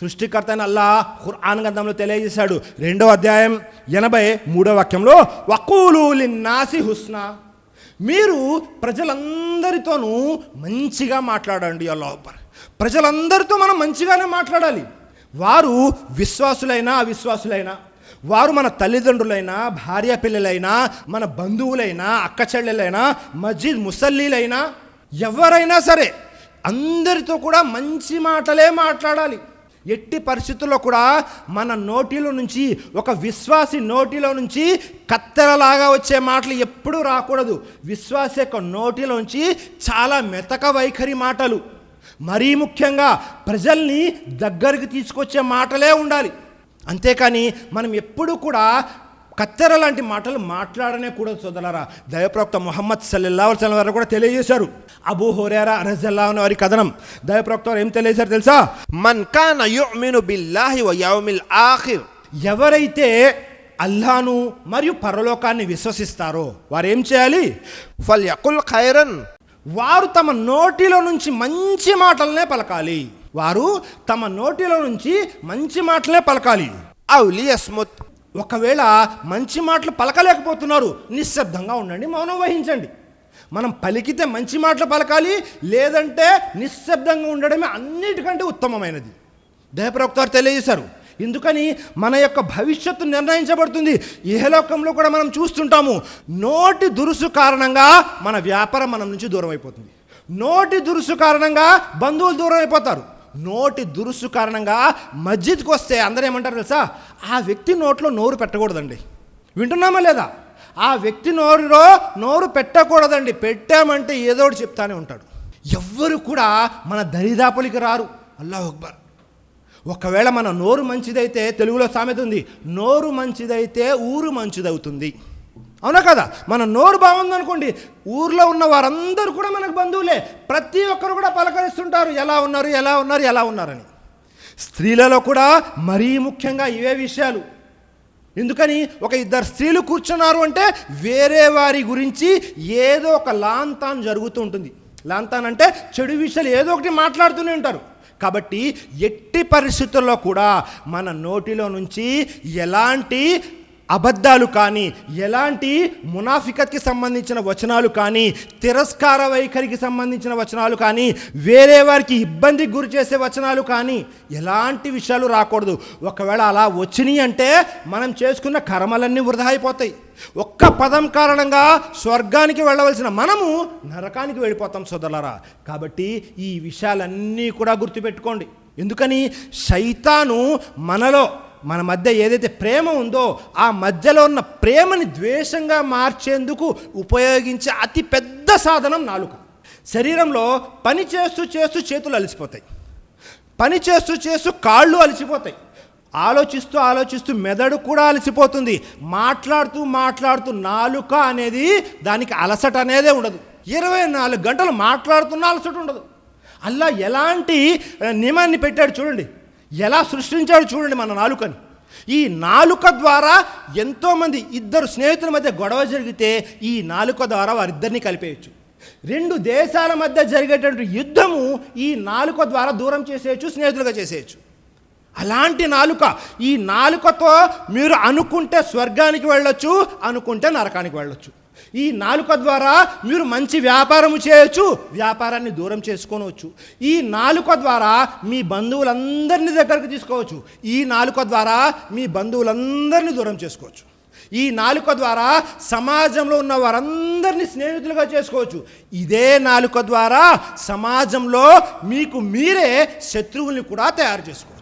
సృష్టికర్త అయిన అల్లా ఖుర్ఆన్ గ్రంథంలో తెలియజేశాడు. రెండవ అధ్యాయం ఎనభై మూడో వాక్యంలో వకూలు నాసి హుస్నా. మీరు ప్రజలందరితోనూ మంచిగా మాట్లాడండి అల్లా అక్బర్. ప్రజలందరితో మనం మంచిగానే మాట్లాడాలి. వారు విశ్వాసులైనా అవిశ్వాసులైనా వారు మన తల్లిదండ్రులైనా భార్య పిల్లలైనా మన బంధువులైనా అక్క చెల్లెలైనా మస్జిద్ ముసల్లీలైనా ఎవరైనా సరే అందరితో కూడా మంచి మాటలే మాట్లాడాలి. ఎట్టి పరిస్థితుల్లో కూడా మన నోటిలో నుంచి ఒక విశ్వాసి నోటిలో నుంచి కత్తెరలాగా వచ్చే మాటలు ఎప్పుడూ రాకూడదు. విశ్వాసి యొక్క నోటిలోంచి చాలా మెతక వైఖరి మాటలు. మరీ ముఖ్యంగా ప్రజల్ని దగ్గరికి తీసుకొచ్చే మాటలే ఉండాలి. అంతేకాని మనం ఎప్పుడు కూడా కత్తెర లాంటి మాటలు మాట్లాడనే కూడా సోదలరా దయప్రవక్త మొహమ్మద్ సల్లల్లా వసలం వారు కూడా తెలియజేశారు. అబూ హోరేరా రజల్లా అనే వారి కథనం. దయప్రవక్త వారు ఏం తెలియజేశారు తెలుసా? మన్ కాన్ అయ్యోమిను బిల్లాహి వయౌమిల్ ఆఖిర్. ఎవరైతే అల్లాను మరియు పరలోకాన్ని విశ్వసిస్తారో వారు ఏం చేయాలి? ఫల్ యకుల్ ఖైరన్. వారు తమ నోటిలో నుంచి మంచి మాటలనే పలకాలి. వారు తమ నోటిలో నుంచి మంచి మాటలే పలకాలి. అవులి ఒకవేళ మంచి మాటలు పలకలేకపోతున్నారు నిశ్శబ్దంగా ఉండండి మౌనం వహించండి. మనం పలికితే మంచి మాటలు పలకాలి లేదంటే నిశ్శబ్దంగా ఉండడమే అన్నిటికంటే ఉత్తమమైనది. దయప్రవక్త తెలియజేశారు ఎందుకని మన యొక్క భవిష్యత్తు నిర్ణయించబడుతుంది. లోకంలో కూడా మనం చూస్తుంటాము నోటి దురుసు కారణంగా మన వ్యాపారం మన నుంచి దూరం అయిపోతుంది. నోటి దురుసు కారణంగా బంధువులు దూరం అయిపోతారు. నోటి దురుసు కారణంగా మస్జిద్కి వస్తే అందరూ ఏమంటారు తెలుసా? ఆ వ్యక్తి నోట్లో నోరు పెట్టకూడదండి. వింటున్నామా లేదా? ఆ వ్యక్తి నోరులో నోరు పెట్టకూడదండి. పెట్టామంటే ఏదో ఒకటి చెప్తానే ఉంటాడు. ఎవ్వరు కూడా మన దరిదాపులకి రారు. అల్లాహ్ అక్బర్. ఒకవేళ మన నోరు మంచిదైతే తెలుగులో సామెత ఉంది. నోరు మంచిదైతే ఊరు మంచిదవుతుంది. అవునా కదా? మన నోరు బాగుందనుకోండి ఊర్లో ఉన్న వారందరూ కూడా మనకు బంధువులే. ప్రతి ఒక్కరు కూడా పలకరిస్తుంటారు. ఎలా ఉన్నారు? ఎలా ఉన్నారు? ఎలా ఉన్నారని. స్త్రీలలో కూడా మరీ ముఖ్యంగా ఇవే విషయాలు. ఎందుకని ఒక ఇద్దరు స్త్రీలు కూర్చున్నారు అంటే వేరే వారి గురించి ఏదో ఒక లాంతాన్ జరుగుతూ ఉంటుంది. లాంతాన్ అంటే చెడు విషయాలు ఏదో ఒకటి మాట్లాడుతూనే ఉంటారు. కాబట్టి ఎట్టి పరిస్థితుల్లో కూడా మన నోటిలో నుంచి ఎలాంటి అబద్ధాలు కానీ ఎలాంటి మునాఫికత్కి సంబంధించిన వచనాలు కానీ తిరస్కార వైఖరికి సంబంధించిన వచనాలు కానీ వేరే వారికి ఇబ్బందికి గురి చేసే వచనాలు కానీ ఎలాంటి విషయాలు రాకూడదు. ఒకవేళ అలా వచ్చినాయి అంటే మనం చేసుకున్న కర్మలన్నీ వృధా అయిపోతాయి. ఒక్క పదం కారణంగా స్వర్గానికి వెళ్ళవలసిన మనము నరకానికి వెళ్ళిపోతాం సోదరులరా. కాబట్టి ఈ విషయాలన్నీ కూడా గుర్తుపెట్టుకోండి. ఎందుకని? శైతాను మనలో మన మధ్య ఏదైతే ప్రేమ ఉందో ఆ మధ్యలో ఉన్న ప్రేమని ద్వేషంగా మార్చేందుకు ఉపయోగించే అతి పెద్ద సాధనం నాలుక. శరీరంలో పని చేస్తూ చేస్తూ చేతులు అలసిపోతాయి. పని చేస్తూ చేస్తూ కాళ్ళు అలసిపోతాయి. ఆలోచిస్తూ ఆలోచిస్తూ మెదడు కూడా అలసిపోతుంది. మాట్లాడుతూ మాట్లాడుతూ నాలుక అనేది దానికి అలసట అనేదే ఉండదు. ఇరవై నాలుగు గంటలు మాట్లాడుతున్న అలసట ఉండదు. అల్లా ఎలాంటి నియమాన్ని పెట్టాడు చూడండి. ఎలా సృష్టించాడు చూడండి మన నాలుకని. ఈ నాలుక ద్వారా ఎంతోమంది ఇద్దరు స్నేహితుల మధ్య గొడవ జరిగితే ఈ నాలుక ద్వారా వారిద్దరిని కలిపేయచ్చు. రెండు దేశాల మధ్య జరిగేటువంటి యుద్ధము ఈ నాలుక ద్వారా దూరం చేసేయచ్చు స్నేహితులుగా చేసేయచ్చు. అలాంటి నాలుక ఈ నాలుకతో మీరు అనుకుంటే స్వర్గానికి వెళ్ళొచ్చు అనుకుంటే నరకానికి వెళ్ళొచ్చు. ఈ నాలుక ద్వారా మీరు మంచి వ్యాపారము చేయొచ్చు వ్యాపారాన్ని దూరం చేసుకోవచ్చు ఈ నాలుక ద్వారా మీ బంధువులందరినీ దగ్గరకు తీసుకోవచ్చు. ఈ నాలుక ద్వారా మీ బంధువులందరినీ దూరం చేసుకోవచ్చు. ఈ నాలుక ద్వారా సమాజంలో ఉన్న వారందరినీ స్నేహితులుగా చేసుకోవచ్చు. ఇదే నాలుక ద్వారా సమాజంలో మీకు మీరే శత్రువుల్ని కూడా తయారు చేసుకోవచ్చు